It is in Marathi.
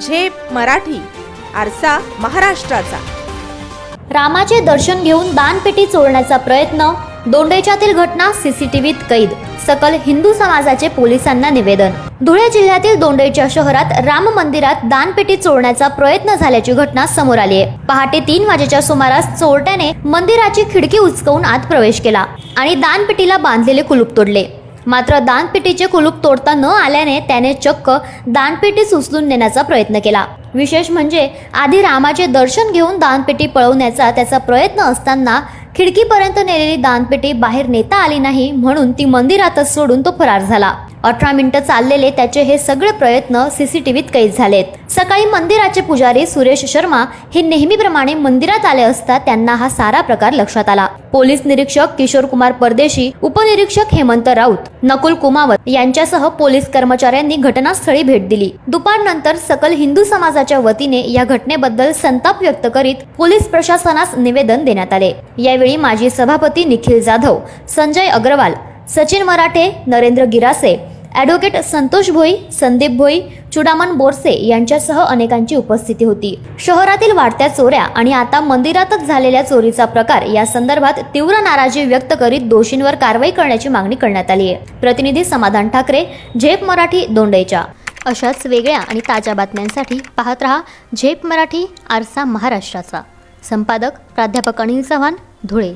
झेप मराठी आरसा महाराष्ट्राचा. रामाचे दर्शन घेऊन दानपेटी चोरण्याचा प्रयत्न दोंडेच्यातील घटना सीसीटीव्हीत कैद सकल हिंदू समाजाचे पोलिसांना निवेदन. धुळे जिल्ह्यातील दोंडेच्या शहरात राम मंदिरात दानपेटी चोरण्याचा प्रयत्न झाल्याची घटना समोर आली आहे. पहाटे तीन वाजेच्या सुमारास चोरट्याने मंदिराची खिडकी उचकवून आत प्रवेश केला आणि दानपेटीला बांधलेले कुलूप तोडले. मात्र दानपेटीचे कुलूप तोडता न आल्याने त्याने चक्क दानपेटी उचलून नेण्याचा प्रयत्न केला. विशेष म्हणजे आधी रामाचे दर्शन घेऊन दानपेटी पळवण्याचा त्याचा प्रयत्न असताना खिडकीपर्यंत नेलेली दानपेटी बाहेर नेता आली नाही म्हणून ती मंदिरातच सोडून तो फरार झाला. अठरा मिनिटं चाललेले त्याचे हे सगळे प्रयत्न सीसीटीव्हीत कैद झालेत. सकाळी मंदिराचे पुजारी सुरेश शर्मा हे नेहमीप्रमाणे मंदिरात आले असता त्यांना हा सारा प्रकार लक्षात आला. पोलीस निरीक्षक किशोर कुमार परदेशी उपनिरीक्षक हेमंत राऊत नकुल कुमावत यांच्यासह पोलीस कर्मचाऱ्यांनी घटनास्थळी भेट दिली. दुपारनंतर सकल हिंदू समाजाच्या वतीने या घटनेबद्दल संताप व्यक्त करीत पोलीस प्रशासनास निवेदन देण्यात आले. यावेळी माजी सभापती निखिल जाधव संजय अग्रवाल सचिन मराठे नरेंद्र गिरासे ॲडव्होकेट संतोष भोई संदीप भोई चुडामन बोरसे यांच्यासह अनेकांची उपस्थिती होती. शहरातील वाढत्या चोऱ्या आणि आता मंदिरातच झालेल्या चोरीचा प्रकार या संदर्भात तीव्र नाराजी व्यक्त करीत दोषींवर कारवाई करण्याची मागणी करण्यात आली आहे. प्रतिनिधी समाधान ठाकरे झेप मराठी दोंडेच्या अशाच वेगळ्या आणि ताज्या बातम्यांसाठी पाहत रहा झेप मराठी आरसा महाराष्ट्राचा. संपादक प्राध्यापक अनिल चव्हाण धुळे.